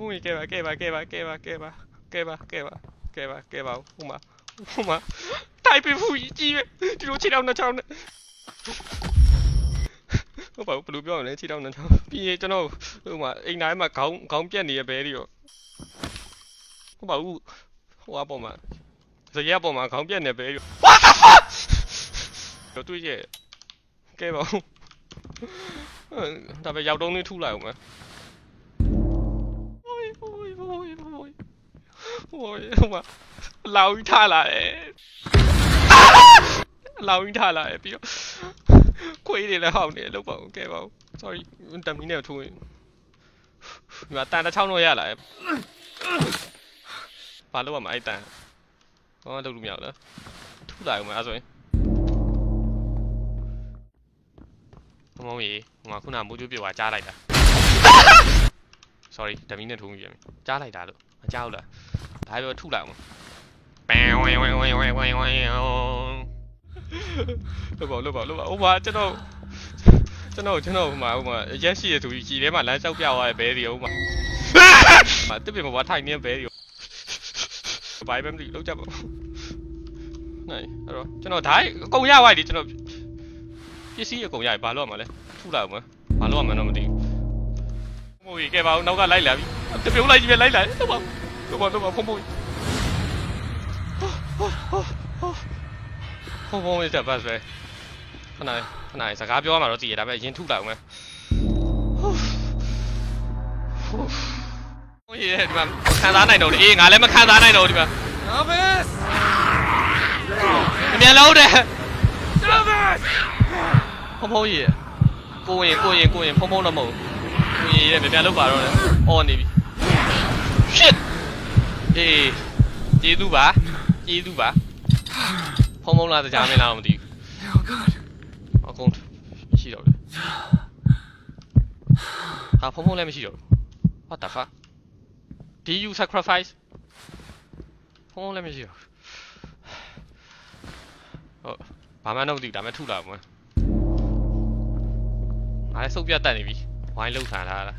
ဖုန်းဖုန်းကြီးကဲပါကဲပါကဲပါကဲပါကဲပါကဲပါကဲပါကဲပါကဲပါဟိုမှာဟိုမှာတိုင်ပင်ဖူကြီးကြီးပဲဒီလိုခြေထောက်နှစ်ချောင်းနဲ့ဟုတ်ပါဘူးဘယ်လိုပြောရမလဲခြေထောက်နှစ်ချောင်းပြီးရင်ကျွန်တော်ဟိုမှာအိမ်တိုင်းမှာခေါင်းခေါင်းပြက်နေရဘဲတွေရောဟုတ်ပါဘူးဟိုအပေါ်မှာဇရက်ပေါ်မှာခေါင်းပြက်နေဘဲတွေ What the fuck တော့တွေ့ရဲ့ကဲပါဦးဒါပဲရောက်တော့နေထုလိုက်အောင်မယ် ဟိုဟိုလောင်းထလာတယ်လောင်းထလာတယ်ပြီးတော့ခွေးတွေလည်းဟောင်းနေလောက်ပါဦးကဲပါဦး sorry တမ်မီနဲ့ထိုးရင်ဒီမှာတန်တစ်ချောင်းတော့ရလာတယ်ဘာလို့ရမအဲ့တန်ဟောလောက်လို့မရဘူးလားထူလာဦးမယ်အဲ့ဆိုရင်မမောင်ကြီးငါခုနမိုးကြိုးပြွားကြားလိုက်တာ sorry တမီနဲ့ထိုးမိပြန်ပြီကြားလိုက်တာလို့မကြားဘူးလားဒါပြောထုလိုက်အောင်ပန်ဝင်းဝင်းဝင်းဝင်းဝင်းဝင်းလို့ပါလို့ပါလို့ပါဟိုမှာကျွန်တော်ကျွန်တော်ကျွန်တော်ဟိုမှာဟိုမှာရက်ရှိရသူကြီးကြီးထဲမှာလမ်းလျှောက်ပြသွားတဲ့ဘဲတွေဟိုမှာဟာတစ်ပြင်းမဘွားထိုင်နေဘဲတွေဘိုင်ဘမ်လီလောက်ကြပါနိုင်အဲ့တော့ကျွန်တော်ဒါအကုန်ရသွားပြီကျွန်တော်ပစ္စည်းအကုန်ရပြီဘာလို့ရမှာလဲထုလိုက်အောင်ဘာလို့ရမှာတော့မသိဘူး မိုးကြီးကဲပါဦးနောက်ကလိုက်လာပြီတပြုံးလိုက်ကြီးပဲလိုက်လာတယ်တော့ပါတော့ပါတော့ပါဖုံးဖုံးကြီးဖုံးဖုံးလေးတက်ပါဆွဲခဏလေးခဏလေးစကားပြောရမှာတော့ကြည်ရဒါပေမဲ့ရင်ထုလိုက်အောင်မယ်ဟိုရေဒီမှာမခံစားနိုင်တော့လေအေးငါလည်းမခံစားနိုင်တော့ဒီမှာ Travis! အမြန်လုံးတယ် Travis! ဖုံးဖုံးကြီးကိုရင်ကိုရင်ကိုရင်ဖုံးဖုံးတော့မဟုတ် ကိုရင်ရဲ့မြန်လုံးပါတော့လေအော်နေပြီ shit အေးကျေးဇူးပါကျေးဇူးပါဖုံးဖုံးလားတရားမင်းလားတော့မသိဘူး Oh, God. အကုန်ရှိတော့တယ်ဟာဖုံဖုံလည်းမရှိတော့ဘူး what the fuck do you sacrifice ဖုံဖုံလည်းမရှိတော့ဘူးဟုတ်ဘာမှတော့မသိဘူးဒါမှထုလာမှာငါလည်းစုပ်ပြတ်တက်နေပြီ ไว้เรื่สาธารณะ